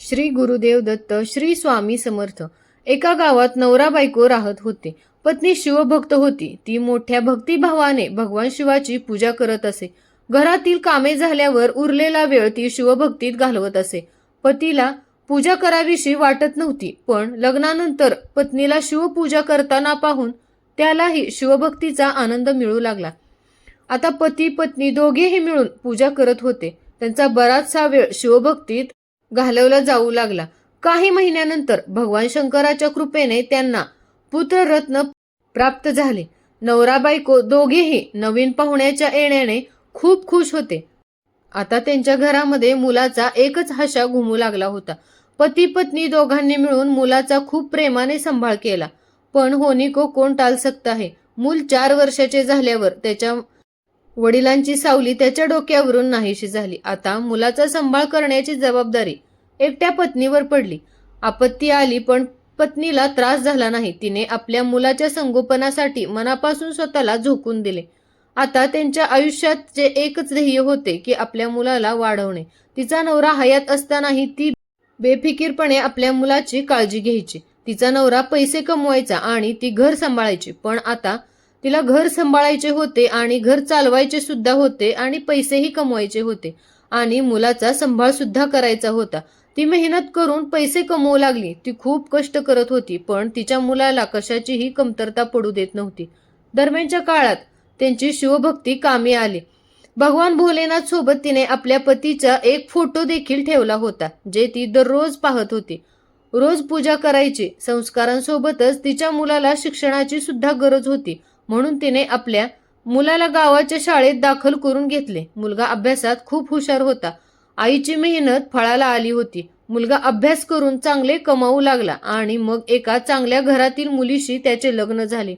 श्री गुरुदेव दत्त श्री स्वामी समर्थ. एका गावात नवरा बायको राहत होते. पत्नी शिवभक्त होती. ती मोठ्या भक्तिभावाने भगवान शिवाची पूजा करत असे. घरातील कामे झाल्यावर उरलेला वेळ ती शिवभक्तीत घालवत असे. पतीला पूजा करावीशी वाटत नव्हती पण लग्नानंतर पत्नीला शिवपूजा करताना पाहून त्यालाही शिवभक्तीचा आनंद मिळू लागला. आता पती पत्नी दोघेही मिळून पूजा करत होते. त्यांचा बराचसा वेळ शिवभक्तीत घालवला जाऊ लागला. काही महिन्यानंतर भगवान शंकराच्या कृपेने त्यांना पुत्ररत्न प्राप्त झाले. नवरा बायको दोघेही नवीन पाहुण्याच्या येण्याने खूप खुश होते. आता त्यांच्या घरामध्ये मुलाचा एकच हशा घुमू लागला होता. पती पत्नी दोघांनी मिळून मुलाचा खूप प्रेमाने सांभाळ केला. पण होनी को कोण टाल सकता है मूल चार वर्षाचे झाल्यावर त्याच्या वडिलांची सावली त्याच्या डोक्यावरून नाहीशी झाली. आता मुलाचा सांभाळ करण्याची जबाबदारी एकट्या पत्नीवर पडली. आपत्ती आली पण पत्नीला त्रास झाला नाही. तिने आपल्या मुलाच्या संगोपनासाठी मनापासून स्वतःला झोकून दिले. आता त्यांच्या आयुष्यात जे एकच ध्येय होते की आपल्या मुलाला वाढवणे. तिचा नवरा हयात असतानाही ती बेफिकीरपणे आपल्या मुलाची काळजी घ्यायची. तिचा नवरा पैसे कमवायचा आणि ती घर सांभाळायची. पण आता तिला घर सांभाळायचे होते आणि घर चालवायचे सुद्धा होते आणि पैसेही कमवायचे होते आणि मुलाचा सांभाळ सुद्धा करायचा होता. ती मेहनत करून पैसे कमवू लागली. ती खूप कष्ट करत होती पण तिच्या मुलाला कशाचीही कमतरता पडू देत नव्हती. दरम्यानच्या काळात त्यांची शिवभक्ती कामी आली. भगवान भोलेनाथ सोबत तिने आपल्या पतीचा एक फोटो देखील ठेवला होता जे ती दररोज पाहत होती. रोज पूजा करायची संस्कारांसोबतच तिच्या मुलाला शिक्षणाची सुद्धा गरज होती म्हणून तिने आपल्या मुलाला गावाच्या शाळेत दाखल करून घेतले. मुलगा अभ्यासात खूप हुशार होता. आईची मेहनत फळाला आली होती. मुलगा अभ्यास करून चांगले कमावू लागला आणि मग एका चांगल्या घरातील मुलीशी त्याचे लग्न झाले.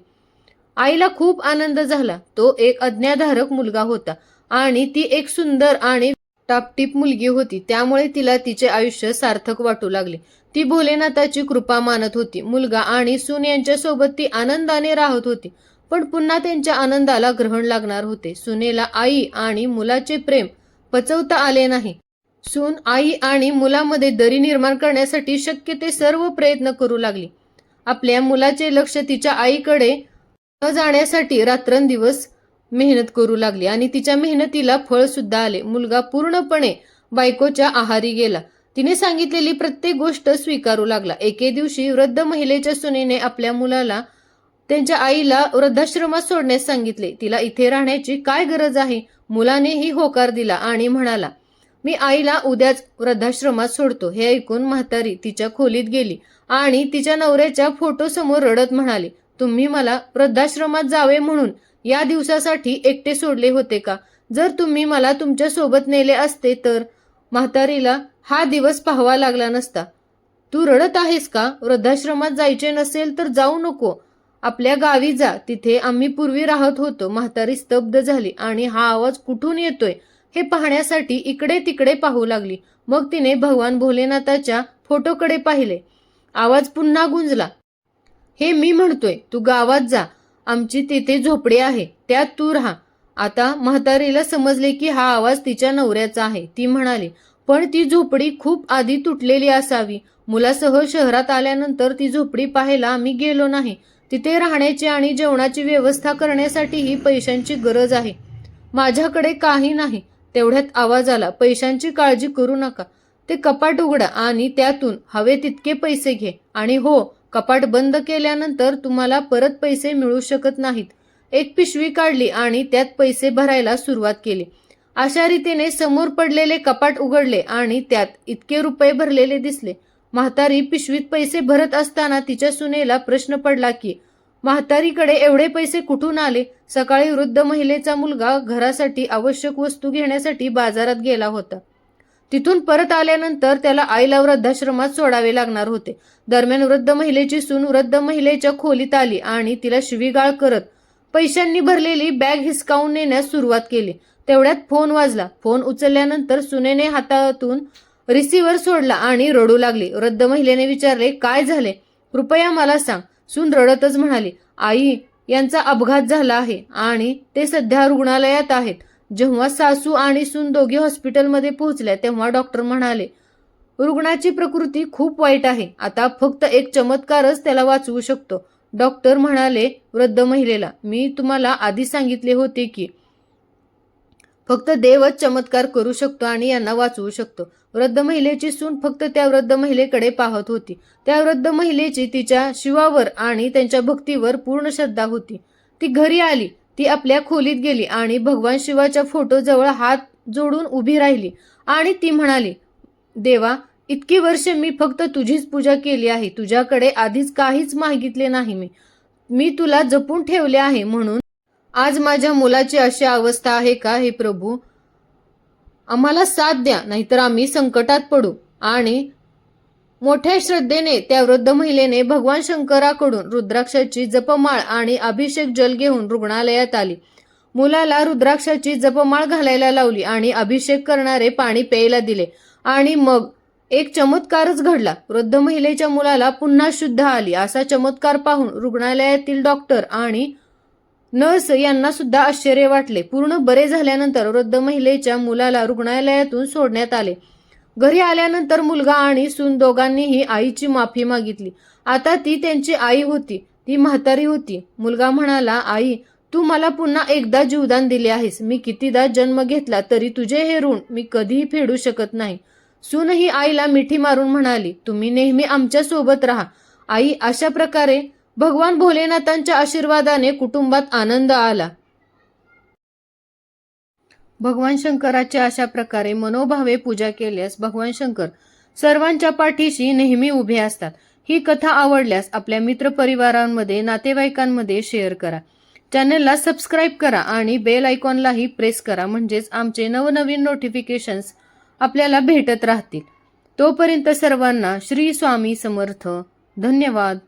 आईला खूप आनंद झाला. तो एक अज्ञाधारक मुलगा होता आणि ती एक सुंदर आणि टापटीप मुलगी होती. त्यामुळे तिला तिचे आयुष्य सार्थक वाटू लागले. ती भोलेनाथाची कृपा मानत होती. मुलगा आणि सून यांच्यासोबत ती आनंदाने राहत होती. पण पुन्हा त्यांच्या आनंदाला ग्रहण लागणार होते. सुनेला आई आणि मुलाचे प्रेम पचवता आले नाही. सून आई आणि मुलामध्ये दरी निर्माण करण्यासाठी शक्य ते सर्व प्रयत्न करू लागली. आपल्या मुलाचे लक्ष तिच्या आईकडे न जाण्यासाठी रात्रंदिवस मेहनत करू लागली आणि तिच्या मेहनतीला फळ सुद्धा आले. मुलगा पूर्णपणे बायकोच्या आहारी गेला. तिने सांगितलेली प्रत्येक गोष्ट स्वीकारू लागला. एके दिवशी वृद्ध महिलेच्या सुनेने आपल्या मुलाला त्यांच्या आईला वृद्धाश्रमात सोडण्यास सांगितले. तिला इथे राहण्याची काय गरज आहे? मुलानेही होकार दिला आणि म्हणाला मी आईला उद्याच वृद्धाश्रमात सोडतो हे ऐकून म्हातारी तिच्या खोलीत गेली आणि तिच्या नवऱ्याच्या फोटो समोर रडत म्हणाली तुम्ही मला वृद्धाश्रमात जावे म्हणून या दिवसासाठी एकटे सोडले होते का? जर तुम्ही मला तुमच्यासोबत नेले असते तर म्हातारीला हा दिवस पाहावा लागला नसता. तू रडत आहेस का? वृद्धाश्रमात जायचे नसेल तर जाऊ नको. आपल्या गावी जा तिथे आम्ही पूर्वी राहत होतो. म्हातारी स्तब्ध झाली आणि हा आवाज कुठून येतोय? हे पाहण्यासाठी इकडे तिकडे पाहू लागली. मग तिने भगवान भोलेनाथाच्या फोटोकडे पाहिले. आवाज पुन्हा गुंजला. हे मी म्हणतोय तू गावात जा. आमची तिथे झोपडी आहे त्यात तू राहा. आता म्हातारीला समजले की हा आवाज तिच्या नवऱ्याचा आहे. ती म्हणाली पण ती झोपडी खूप आधी तुटलेली असावी. मुलासह शहरात आल्यानंतर ती झोपडी पाहायला आम्ही गेलो नाही. तिथे राहण्याची आणि जेवणाची व्यवस्था करण्यासाठीही पैशांची गरज आहे. माझ्याकडे काही नाही. तेवढ्यात आवाज आला पैशांची काळजी करू नका. ते कपाट उघडा आणि त्यातून हवे तितके पैसे घे. आणि हो कपाट बंद केल्यानंतर तुम्हाला परत पैसे मिळू शकत नाहीत. एक पिशवी काढली आणि त्यात पैसे भरायला सुरुवात केली. अशा रीतीने समोर पडलेले कपाट उघडले आणि त्यात इतके रुपये भरलेले दिसले. म्हातारी पिशवीत पैसे भरत असताना तिच्या सुनेला प्रश्न पडला की म्हातारीकडे एवढे पैसे कुठून आले? सकाळी वृद्ध महिलेचा मुलगा घरासाठी आवश्यक वस्तू घेण्यासाठी बाजारात गेला होता. तिथून परत आल्यानंतर त्याला आईला वृद्धाश्रमात सोडावे लागणार होते. दरम्यान वृद्ध महिलेची सून वृद्ध महिलेच्या खोलीत आली आणि तिला शिवीगाळ करत पैशांनी भरलेली बॅग हिसकावून नेण्यास सुरुवात केली. तेवढ्यात फोन वाजला. फोन उचलल्यानंतर सुनेने हातातून रिसिव्हर सोडला आणि रडू लागली. वृद्ध महिलेने विचारले काय झाले? कृपया मला सांग. सून रडतच म्हणाली आई यांचा अपघात झाला आहे आणि ते सध्या रुग्णालयात आहेत. जेव्हा सासू आणि सून दोघे हॉस्पिटलमध्ये पोहोचल्या तेव्हा डॉक्टर म्हणाले रुग्णाची प्रकृती खूप वाईट आहे. आता फक्त एक चमत्कारच त्याला वाचवू शकतो. डॉक्टर म्हणाले वृद्ध महिलेला मी तुम्हाला आधी सांगितले होते की फक्त देवच चमत्कार करू शकतो आणि यांना वाचवू शकतो. वृद्ध महिलेची सून फक्त त्या वृद्ध महिलेकडे पाहत होती. त्या वृद्ध महिलेची तिच्या शिवावर आणि त्यांच्या भक्तीवर पूर्ण श्रद्धा होती. ती घरी आली ती आपल्या खोलीत गेली आणि भगवान शिवाच्या फोटोजवळ हात जोडून उभी राहिली आणि ती म्हणाली देवा इतकी वर्षे मी फक्त तुझीच पूजा केली आहे. तुझ्याकडे आधीच काहीच मागितले नाही मी. मी तुला जपून ठेवले आहे म्हणून आज माझ्या मुलाची अशी अवस्था आहे का हे प्रभू? आम्हाला साथ द्या नाहीतर आम्ही संकटात पडू. आणि मोठ्या श्रद्धेने त्या वृद्ध महिलेने भगवान शंकराकडून रुद्राक्षाची जपमाळ आणि अभिषेक जल घेऊन रुग्णालयात आली. मुलाला रुद्राक्षाची जपमाळ घालायला लावली आणि अभिषेक करणारे पाणी प्यायला दिले. आणि मग एक चमत्कारच घडला. वृद्ध महिलेच्या मुलाला पुन्हा शुद्ध आली. असा चमत्कार पाहून रुग्णालयातील डॉक्टर आणि नर्स यांना सुद्धा आश्चर्य वाटले. पूर्ण बरे झाल्यानंतर वृद्ध महिलेच्या मुलाला रुग्णालयातून सोडण्यात आले. घरी आल्यानंतर मुलगा आणि सून दोघांनीही आईची माफी मागितली. आता ती त्यांची आई होती. ती म्हातारी होती. मुलगा म्हणाला आई तू मला पुन्हा एकदा जीवदान दिले आहेस. मी कितीदा जन्म घेतला तरी तुझे हे ऋण मी कधीही फेडू शकत नाही. सून ही आईला मिठी मारून म्हणाली तुम्ही नेहमी आमच्यासोबत राहा. आई अशा प्रकारे भगवान भोलेनाथांच्या आशीर्वादाने कुटुंबात आनंद आला. भगवान शंकराच्या अशा प्रकारे मनोभावे पूजा केल्यास भगवान शंकर सर्वांच्या पाठीशी नेहमी उभे असतात. ही कथा आवडल्यास आपल्या मित्रपरिवारांमध्ये नातेवाईकांमध्ये शेअर करा. चॅनलला सबस्क्राईब करा आणि बेल आयकॉनलाही प्रेस करा. म्हणजेच आमचे नवनवीन नोटिफिकेशन्स आपल्याला भेटत राहतील. तोपर्यंत सर्वांना श्री स्वामी समर्थ. धन्यवाद.